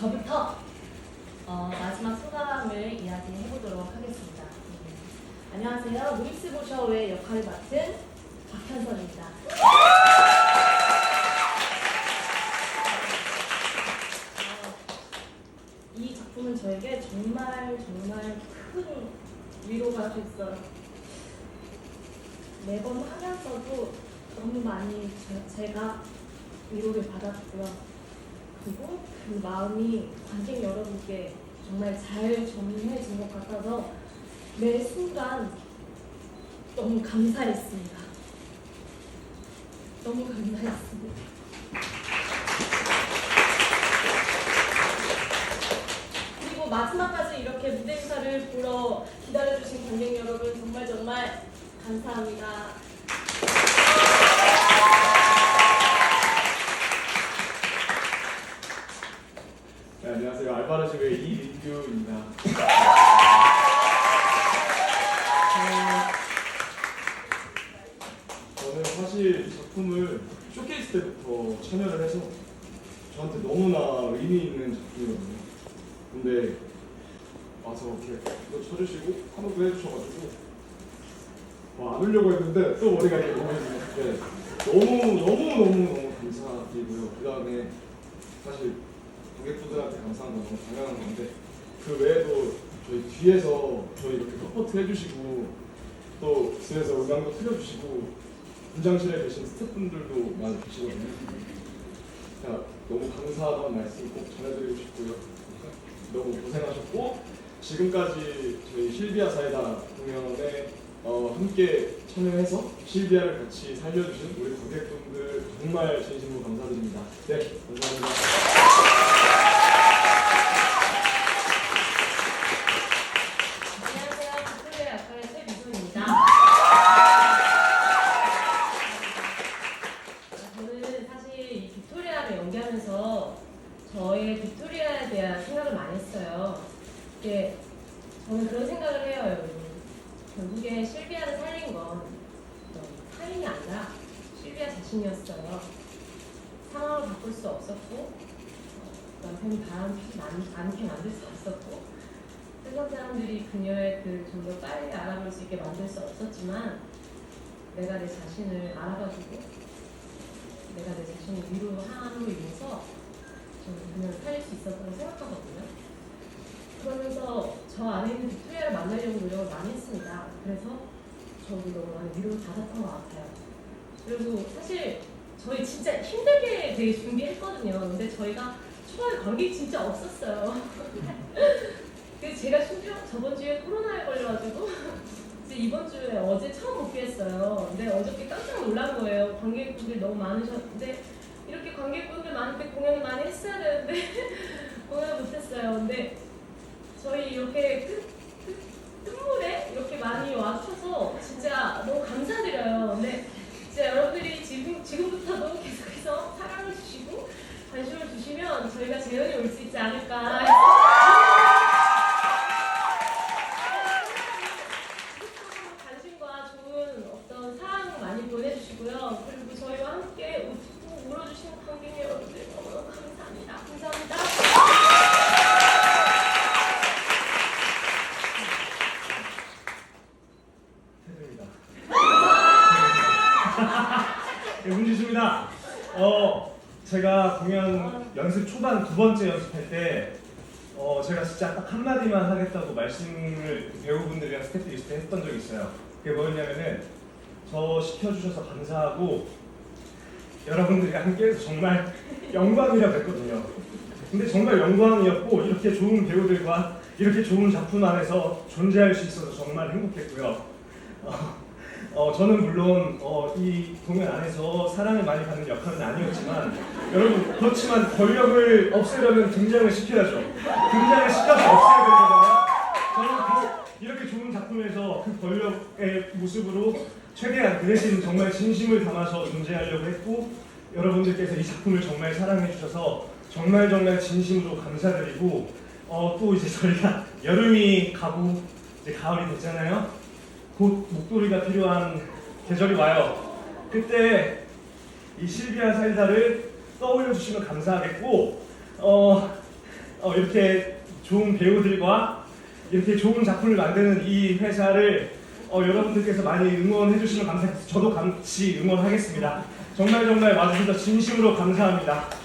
저부터 어, 마지막 소감을 이야기해 보도록 하겠습니다. 음, 안녕하세요. 루이스 보셔의 역할을 맡은 박현선입니다. 어, 이 작품은 저에게 정말 정말 큰 위로가 됐어요. 매번 하면서도 너무 많이 저- 제가 위로를 받았고요. 그리고 그 마음이 관객 여러분께 정말 잘 전해진 것 같아서 매 순간 너무 감사했습니다. 너무 감사했습니다. 그리고 마지막까지 이렇게 무대 행사를 보러 기다려주신 관객 여러분 정말 정말 감사합니다. 네, 안녕하세요. 이민규입니다. 어, 저는 사실 이 작품을 쇼케이스 때부터 참여를 해서 저한테 너무나 의미 있는 작품이거든요. 근데 와서 이렇게 이거 쳐주시고 한번도 해주셔가지고 와, 안 울려고 했는데 또 머리가 이렇게 넘어지는데 너무 너무 너무 너무 감사드리고요. 그 다음에 사실 고객분들한테 감사한 건 너무 당연한 건데 그 외에도 저희 뒤에서 저희 이렇게 서포트 해주시고 또 뒤에서 음악도 틀어주시고 분장실에 계신 스태프분들도 많이 계시거든요. 자, 너무 감사하다는 말씀 꼭 전해드리고 싶고요. 너무 고생하셨고 지금까지 저희 실비아 사이다 공연에 어, 함께 참여해서 실비아를 같이 살려주신 우리 관객분들 정말 진심으로 감사드립니다. 네, 감사합니다. 안녕하세요. 빅토리아 역할의 최미소입니다. 저는 사실 이 빅토리아를 연기하면서 저의 빅토리아에 대한 생각을 많이 했어요. 이게 저는 그런 생각을 해요, 여러분. 결국에 실비아를 살린 건 어떤 타인이 아니라 실비아 자신이었어요. 상황을 바꿀 수 없었고 어, 남편이 않- 않게 만들 수 없었고 세상 사람들이 그녀의 그 좀 더 빨리 알아볼 수 있게 만들 수 없었지만 내가 내 자신을 알아가지고 내가 내 자신을 위로함으로 인해서 저는 그녀를 살릴 수 있었다고 생각하거든요. 그러면서 저 안에 있는 빅토리아를 만나려고 노력을 많이 했습니다. 그래서 저도 너무 많이 위로를 받았던 것 같아요. 그리고 사실 저희 진짜 힘들게 되게 준비했거든요. 근데 저희가 초반에 관객이 진짜 없었어요. 그래서 제가 심지어 저번 주에 코로나에 걸려가지고 이제 이번 주에 어제 처음 복귀했어요. 근데 어저께 깜짝 놀란 거예요. 관객분들이 너무 많으셨는데 이렇게 관객분들 때 공연을 많이 했어야 되는데 공연을 못했어요. 근데 저희 이렇게 끝, 끝, 끝물에 이렇게 많이 와주셔서 진짜 너무 감사드려요. 근데 진짜 여러분들이 지금, 지금부터도 주시고 관심을 주시면 저희가 재현이 올 수 있지 않을까 관심과 좋은 어떤 사랑 많이 보내주시고요. 그리고 저희와 함께 웃고 울어주시는 관객 여러분들 너무너무 감사합니다. 감사합니다. 태도입니다. 네, 문지수입니다. 어, 제가 공연 연습 초반 두 번째 연습할 때, 어, 제가 진짜 딱 한마디만 하겠다고 말씀을 배우분들이랑 스태프들이 있을 때 했던 적이 있어요. 그게 뭐였냐면은, 저 시켜주셔서 감사하고, 여러분들이 함께해서 정말 영광이라고 했거든요. 근데 정말 영광이었고, 이렇게 좋은 배우들과 이렇게 좋은 작품 안에서 존재할 수 있어서 정말 행복했고요. 어, 어, 저는 물론 어, 이 공연 안에서 사랑을 많이 받는 역할은 아니었지만 여러분 그렇지만 권력을 없애려면 등장을 시켜야죠. 등장을 시켜서 없애야 되는 거잖아요. 저는 그, 이렇게 좋은 작품에서 그 권력의 모습으로 최대한 그 대신 정말 진심을 담아서 존재하려고 했고 여러분들께서 이 작품을 정말 사랑해 주셔서 정말 정말 진심으로 감사드리고 어, 또 이제 저희가 여름이 가고 이제 가을이 됐잖아요. 곧 목도리가 필요한 계절이 와요. 그때 이 실비아 살다를 떠올려 주시면 감사하겠고 어, 어, 이렇게 좋은 배우들과 이렇게 좋은 작품을 만드는 이 회사를 어, 여러분들께서 많이 응원해 주시면 감사하겠습니다. 저도 같이 응원하겠습니다. 정말 정말 와주셔서 진심으로 감사합니다.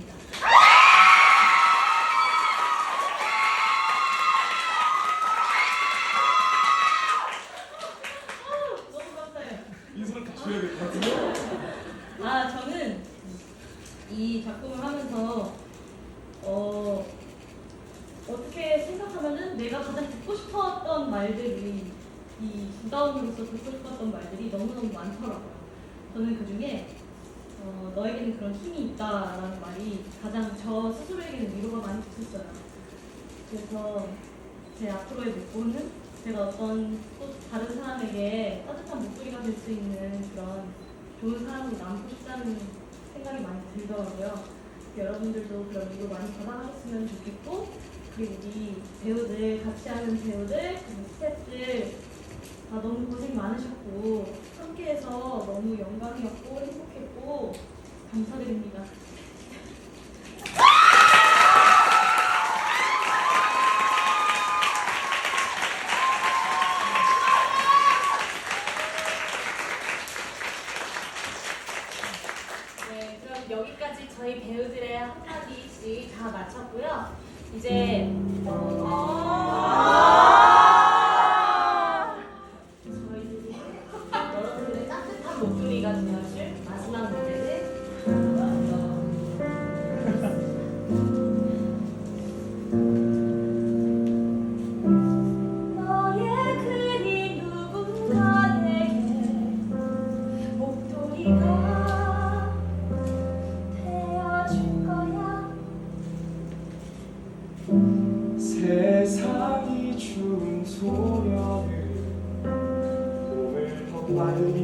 주다오입니다. 너무 감사해요. 인사를 다 줘야 될것 같은데? 아 저는 이 작품을 하면서 어 어떻게 생각하면은 내가 가장 듣고 싶었던 말들이 이 주다운으로서 듣고 싶었던 말들이 너무너무 많더라고요. 저는 그 중에 어, 너에게는 그런 힘이 있다라는 말이 가장 저 스스로에게는 위로가 많이 됐었어요. 그래서 제 앞으로의 목표는 제가 어떤 또 다른 사람에게 따뜻한 목소리가 될 수 있는 그런 좋은 사람으로 남고 싶다는 생각이 많이 들더라고요. 여러분들도 그런 위로 많이 받아가셨으면 좋겠고 그리고 우리 배우들 같이 하는 배우들 그리고 스태프들 아, 너무 고생 많으셨고 함께해서 너무 영광이었고 행복했고 감사드립니다. 네, 그럼 여기까지 저희 배우들의 한마디씩 다 마쳤고요. 이제 목소리가 되어줄 마지막 어, 너의 그리 누군가 내게 목도리가 되어줄 거야 세상이 준 소녀를 꿈을 더 빨리